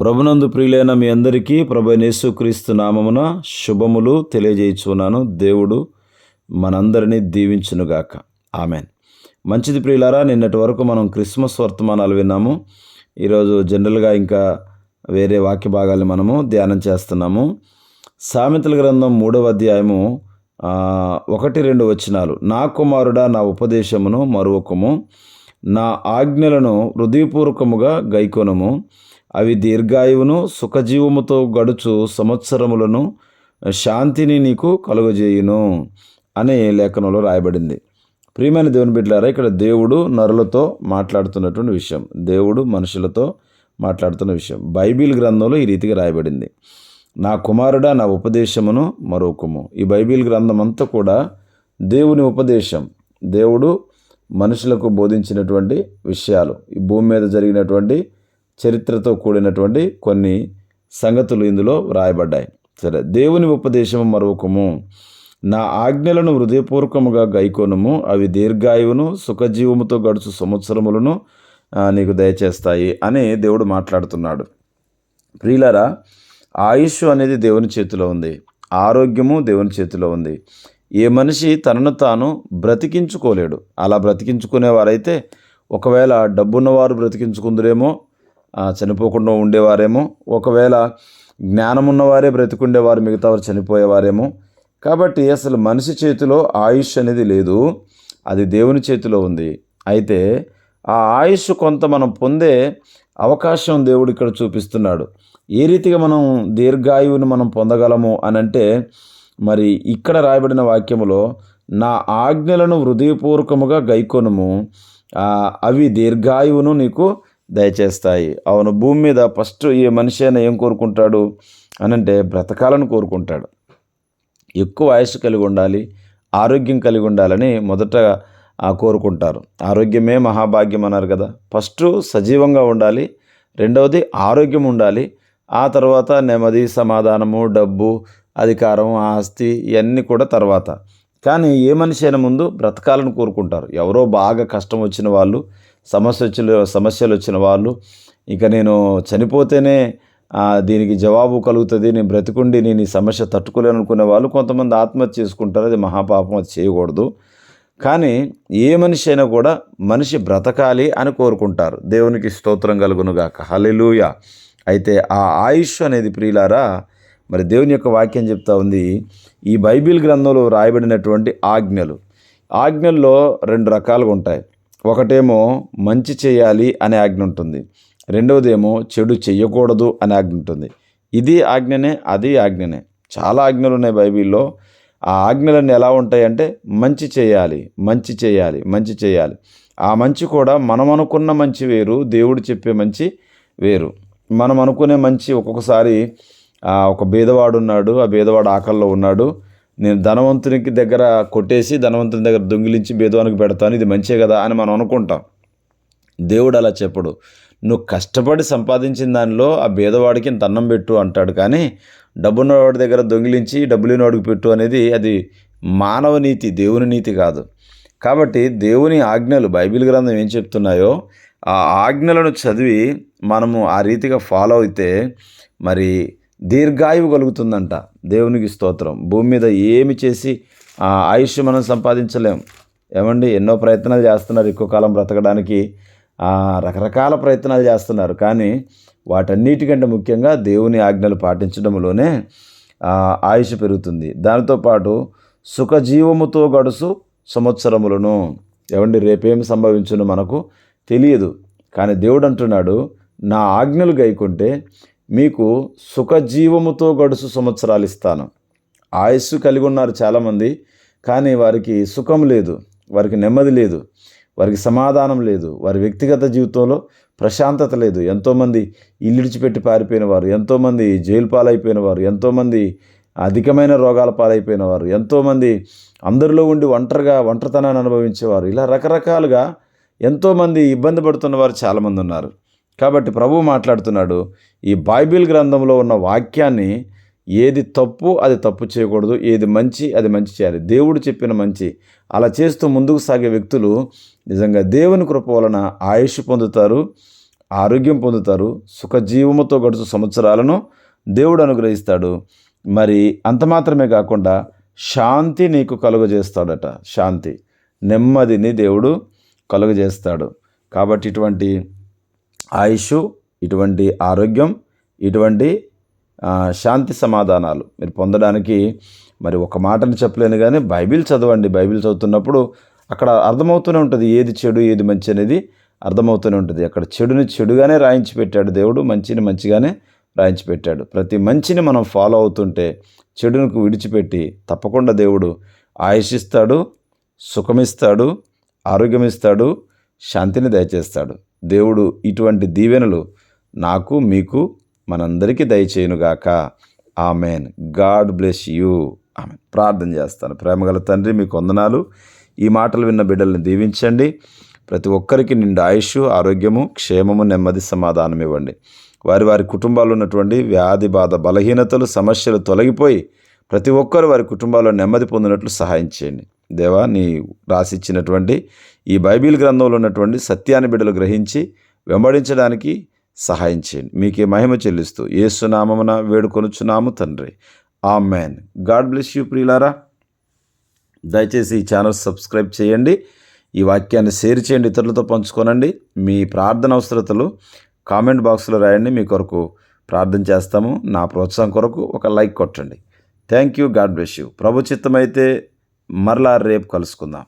ప్రభునందు ప్రియులైన మీ అందరికీ ప్రభు యేసుక్రీస్తు నామమున శుభములు తెలియజేయుచున్నాను. దేవుడు మనందరినీ దీవించునుగాక. ఆమెన్. మంచిది ప్రియులారా నిన్నటి వరకు మనం క్రిస్మస్ వర్తమానాలు విన్నాము. ఈరోజు జనరల్గా ఇంకా వేరే వాక్య భాగాలు మనము ధ్యానం చేస్తున్నాము. సామెతల గ్రంథం మూడవ అధ్యాయము ఒకటి రెండు వచనాలు. నా కుమారుడా నా ఉపదేశమును మరొకము నా ఆజ్ఞలను హృదయపూర్వకముగా గైకొనము. అవి దీర్ఘాయువును సుఖజీవముతో గడుచు సంవత్సరములను శాంతిని నీకు కలుగజేయును అనే లేఖనంలో రాయబడింది. ప్రియమైన దేవుని బిడ్డలారా ఇక్కడ దేవుడు నరులతో మాట్లాడుతున్నటువంటి విషయం దేవుడు మనుషులతో మాట్లాడుతున్న విషయం. బైబిల్ గ్రంథంలో ఈ రీతిగా రాయబడింది. నా కుమారుడా నా ఉపదేశమును మరొకము. ఈ బైబిల్ గ్రంథం అంతా కూడా దేవుని ఉపదేశం దేవుడు మనుషులకు బోధించినటువంటి విషయాలు. ఈ భూమి మీద జరిగినటువంటి చరిత్రతో కూడినటువంటి కొన్ని సంగతులు ఇందులో వ్రాయబడ్డాయి. సరే దేవుని ఉపదేశము మరొకము. నా ఆజ్ఞలను హృదయపూర్వకముగా గైకోనము. అవి దీర్ఘాయువును సుఖజీవముతో గడుచు సంవత్సరములను నీకు దయచేస్తాయి అని దేవుడు మాట్లాడుతున్నాడు. ప్రియులరా ఆయుష్ అనేది దేవుని చేతిలో ఉంది. ఆరోగ్యము దేవుని చేతిలో ఉంది. ఏ మనిషి తనను తాను బ్రతికించుకోలేడు. అలా బ్రతికించుకునేవారైతే ఒకవేళ డబ్బున్నవారు బ్రతికించుకుందరేమో చనిపోకుండా ఉండేవారేమో. ఒకవేళ జ్ఞానం ఉన్నవారే బ్రతికుండేవారు మిగతా వారు చనిపోయేవారేమో. కాబట్టి అసలు మనిషి చేతిలో ఆయుష్ అనేది లేదు అది దేవుని చేతిలో ఉంది. అయితే ఆ ఆయుష్ కొంత మనం పొందే అవకాశం దేవుడు ఇక్కడ చూపిస్తున్నాడు. ఏ రీతిగా మనం దీర్ఘాయువుని మనం పొందగలము అని అంటే మరి ఇక్కడ రాయబడిన వాక్యములో నా ఆజ్ఞలను హృదయపూర్వకముగా గైకొనుము అవి దీర్ఘాయువును నీకు దయచేస్తాయి. అవును భూమి మీద ఫస్ట్ ఏ మనిషి అయినా ఏం కోరుకుంటాడు అనంటే బ్రతకాలను కోరుకుంటాడు. ఎక్కువ ఆయుష్ కలిగి ఉండాలి ఆరోగ్యం కలిగి ఉండాలని మొదట కోరుకుంటారు. ఆరోగ్యమే మహాభాగ్యం అన్నారు కదా. ఫస్ట్ సజీవంగా ఉండాలి రెండవది ఆరోగ్యం ఉండాలి ఆ తర్వాత నెమ్మది సమాధానము డబ్బు అధికారం ఆస్తి ఇవన్నీ కూడా తర్వాత. కానీ ఏ మనిషి అయినా ముందు బ్రతకాలను కోరుకుంటారు. ఎవరో బాగా కష్టం వచ్చిన వాళ్ళు సమస్య వచ్చిన సమస్యలు వచ్చిన వాళ్ళు ఇక నేను చనిపోతేనే దీనికి జవాబు కలుగుతుంది నేను బ్రతికుండి నేను ఈ సమస్య తట్టుకోలేను అనుకునే వాళ్ళు కొంతమంది ఆత్మహత్య చేసుకుంటారు అది మహాపాపం అది చేయకూడదు. కానీ ఏ మనిషి అయినా కూడా మనిషి బ్రతకాలి అని కోరుకుంటారు. దేవునికి స్తోత్రం కలుగునుగాక. హలెలూయ అయితే ఆ ఆయుష్ అనేది ప్రియులారా మరి దేవుని యొక్క వాక్యం చెప్తా ఉంది ఈ బైబిల్ గ్రంథంలో రాయబడినటువంటి ఆజ్ఞలు. ఆజ్ఞల్లో రెండు రకాలుగా ఉంటాయి. ఒకటేమో మంచి చేయాలి అనే ఆజ్ఞ ఉంటుంది. రెండవదేమో చెడు చేయకూడదు అనే ఆజ్ఞ ఉంటుంది. ఇది ఆజ్ఞనే అది ఆజ్ఞనే. చాలా ఆజ్ఞలు ఉన్నాయి బైబిల్లో. ఆ ఆజ్ఞలన్నీ ఎలా ఉంటాయంటే మంచి చేయాలి మంచి చేయాలి మంచి చేయాలి. ఆ మంచి కూడా మనం అనుకున్న మంచి వేరు దేవుడు చెప్పే మంచి వేరు. మనం అనుకునే మంచి ఒక్కొక్కసారి ఒక బీదవాడు ఉన్నాడు ఆ బీదవాడు ఆకల్లో ఉన్నాడు. నేను ధనవంతునికి దగ్గర కొట్టేసి ధనవంతుని దగ్గర దొంగిలించి బేదవానికి పెడతాను ఇది మంచే కదా అని మనం అనుకుంటాం. దేవుడు అలా చెప్పడు. నువ్వు కష్టపడి సంపాదించిన దానిలో ఆ బీదవాడికి ఇంత అన్నం పెట్టు అంటాడు కానీ డబ్బున్నవాడి దగ్గర దొంగిలించి డబ్బు లేనివాడికి పెట్టు అనేది అది మానవ నీతి దేవుని నీతి కాదు. కాబట్టి దేవుని ఆజ్ఞలు బైబిల్ గ్రంథం ఏం చెప్తున్నాయో ఆ ఆజ్ఞలను చదివి మనము ఆ రీతిగా ఫాలో అయితే మరి దీర్ఘాయువు కలుగుతుందంట. దేవునికి స్తోత్రం. భూమి మీద ఏమి చేసి ఆ ఆయుష్ మనం సంపాదించలేం. ఏమండి? ఎన్నో ప్రయత్నాలు చేస్తున్నారు. ఎక్కువ కాలం బ్రతకడానికి రకరకాల ప్రయత్నాలు చేస్తున్నారు. కానీ వాటన్నిటికంటే ముఖ్యంగా దేవుని ఆజ్ఞలు పాటించడంలోనే ఆయుష్ పెరుగుతుంది. దానితో పాటు సుఖజీవముతో గడుసు సంవత్సరములను. ఏమండి? రేపేమి సంభవించును మనకు తెలియదు. కానీ దేవుడు అంటున్నాడు నా ఆజ్ఞలు గైకుంటే మీకు సుఖజీవముతో గడుసు సంవత్సరాలు ఇస్తాను. ఆయుస్సు కలిగి ఉన్నారు చాలామంది కానీ వారికి సుఖం లేదు వారికి నెమ్మది లేదు వారికి సమాధానం లేదు వారి వ్యక్తిగత జీవితంలో ప్రశాంతత లేదు. ఎంతోమంది ఇల్లిడిచిపెట్టి పారిపోయిన వారు ఎంతోమంది జైలు పాలైపోయిన వారు ఎంతోమంది అధికమైన రోగాల పాలైపోయిన వారు ఎంతోమంది అందరిలో ఉండి ఒంటరిగా ఒంటరితనాన్ని అనుభవించేవారు. ఇలా రకరకాలుగా ఎంతోమంది ఇబ్బంది పడుతున్న వారు చాలామంది ఉన్నారు. కాబట్టి ప్రభు మాట్లాడుతున్నాడు ఈ బైబిల్ గ్రంథంలో ఉన్న వాక్యాన్ని ఏది తప్పు అది తప్పు చేయకూడదు ఏది మంచి అది మంచి చేయాలి. దేవుడు చెప్పిన మంచి. అలా చేస్తూ ముందుకు సాగే వ్యక్తులు నిజంగా దేవుని కృప వలన ఆయుష్ పొందుతారు ఆరోగ్యం పొందుతారు సుఖజీవముతో గడుచు సంవత్సరాలను దేవుడు అనుగ్రహిస్తాడు. మరి అంత మాత్రమే కాకుండా శాంతి నీకు కలుగజేస్తాడట. శాంతి నెమ్మదిని దేవుడు కలుగజేస్తాడు. కాబట్టి ఇటువంటి ఆయుష్ ఇటువంటి ఆరోగ్యం ఇటువంటి శాంతి సమాధానాలు. మీరు పొందడానికి మరి ఒక మాటను చెప్పలేను కానీ బైబిల్ చదవండి. బైబిల్ చదువుతున్నప్పుడు అక్కడ అర్థమవుతూనే ఉంటుంది ఏది చెడు ఏది మంచి అనేది అర్థమవుతూనే ఉంటుంది. అక్కడ చెడుని చెడుగానే రాయించి పెట్టాడు దేవుడు మంచిని మంచిగానే రాయించి పెట్టాడు. ప్రతి మంచిని మనం ఫాలో అవుతుంటే చెడునికి విడిచిపెట్టి తప్పకుండా దేవుడు ఆయుషిస్తాడు సుఖమిస్తాడు ఆరోగ్యం ఇస్తాడు శాంతిని దయచేస్తాడు. దేవుడు ఇటువంటి దీవెనలు నాకు మీకు మనందరికీ దయచేయునుగాక. ఆమెన్. God bless you. ఆమె ప్రార్థన చేస్తాను. ప్రేమగల తండ్రి మీకు వందనాలు. ఈ మాటలు విన్న బిడ్డల్ని దీవించండి. ప్రతి ఒక్కరికి నిండు ఆయుష్ ఆరోగ్యము క్షేమము నెమ్మది సమాధానం ఇవ్వండి. వారి వారి కుటుంబాల్లో ఉన్నటువంటి వ్యాధి బాధ బలహీనతలు సమస్యలు తొలగిపోయి ప్రతి ఒక్కరు వారి కుటుంబాల్లో నెమ్మది పొందినట్లు సహాయం చేయండి. దేవా నీ రాసిచ్చినటువంటి ఈ బైబిల్ గ్రంథంలో ఉన్నటువంటి సత్యాన్ని బిడ్డలు గ్రహించి వెంబడించడానికి సహాయం చేయండి. మీకే మహిమ చెల్లిస్తూ ఏసునామమున వేడుకొనుచున్నాము తండ్రి. ఆ మ్యాన్ గాడ్ బ్లెస్ యూ ప్రియులారా. దయచేసి ఈ ఛానల్ సబ్స్క్రైబ్ చేయండి. ఈ వాక్యాన్ని షేర్ చేయండి ఇతరులతో పంచుకోనండి. మీ ప్రార్థన అవసరతలు కామెంట్ బాక్స్లో రాయండి. మీ కొరకు ప్రార్థన చేస్తాము. నా ప్రోత్సాహం కొరకు ఒక లైక్ కొట్టండి. Thank you. God bless you. ప్రభు చిత్తమైతే మరలా రేపు కలుసుకుందాం.